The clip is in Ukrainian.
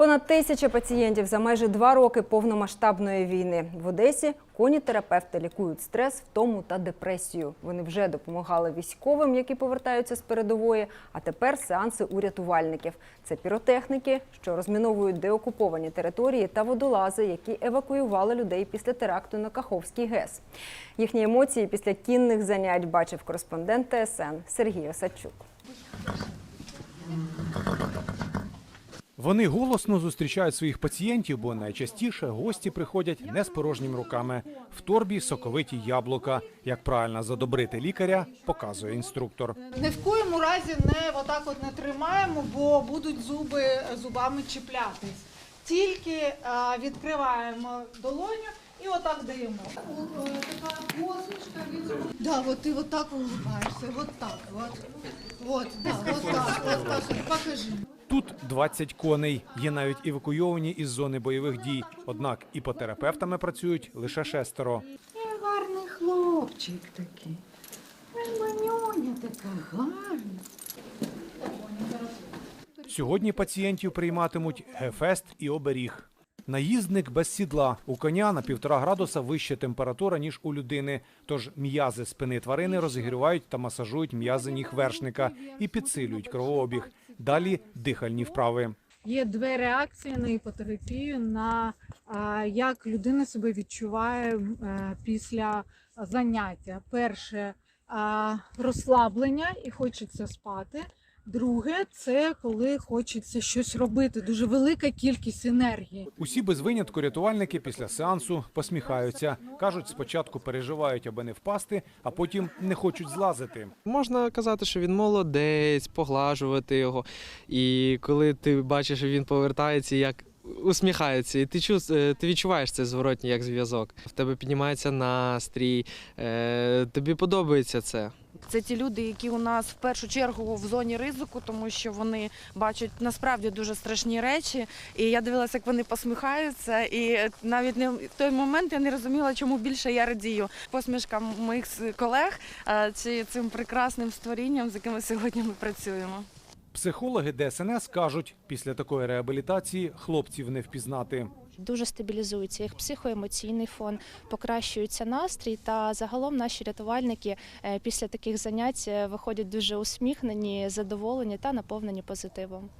Понад тисяча пацієнтів за майже два роки повномасштабної війни в Одесі. Коні-терапевти лікують стрес, втому та депресію. Вони вже допомагали військовим, які повертаються з передової. А тепер сеанси у рятувальників. Це піротехніки, що розміновують деокуповані території, та водолази, які евакуювали людей після теракту на Каховський ГЕС. Їхні емоції після кінних занять бачив кореспондент ТСН Сергій Осадчук. Вони голосно зустрічають своїх пацієнтів, бо найчастіше гості приходять не з порожніми руками. В торбі соковиті яблука. Як правильно задобрити лікаря, показує інструктор. Ні в коєму разі не отак от не тримаємо, бо будуть зуби зубами чіплятись. Тільки а, відкриваємо долоню і отак даємо. Е, Така посмішка від Да, от ти отак улыбаєшся, от так, от. От, да, от так, от покажи. Тут 20 коней. Є навіть евакуйовані із зони бойових дій. Однак іпотерапевтами працюють лише шестеро. Е, гарний хлопчик такий. Манюня така гарна. Сьогодні пацієнтів прийматимуть гефест і оберіг. Наїздник без сідла. У коня на півтора градуса вища температура, ніж у людини. Тож м'язи спини тварини розігрівають та масажують м'язи ніг вершника і підсилюють кровообіг. Далі дихальні вправи. Є дві реакції на іпотерапію, на як людина себе відчуває е, після заняття. Перше розслаблення і хочеться спати. Друге це коли хочеться щось робити. Дуже велика кількість енергії. Усі без винятку рятувальники після сеансу посміхаються. Кажуть, спочатку переживають, аби не впасти, а потім не хочуть злазити. Можна казати, що він молодець, поглажувати його. І коли ти бачиш, що він повертається, як усміхається, і ти чув, е, ти відчуваєш цей зворотній як зв'язок. В тебе піднімається настрій, е, тобі подобається це. Це ті люди, які у нас в першу чергу в зоні ризику, тому що вони бачать насправді дуже страшні речі. І я дивилася, як вони посміхаються. І навіть не в той момент я не розуміла, чому більше я радію. Посмішка моїх колег е, чи цим прекрасним створінням, з якими сьогодні ми працюємо. Психологи ДСНС кажуть, після такої реабілітації хлопців не впізнати. дуже стабілізується їх психоемоційний фон, покращується настрій. Та загалом наші рятувальники е, після таких занять е, виходять дуже усміхнені, задоволені та наповнені позитивом.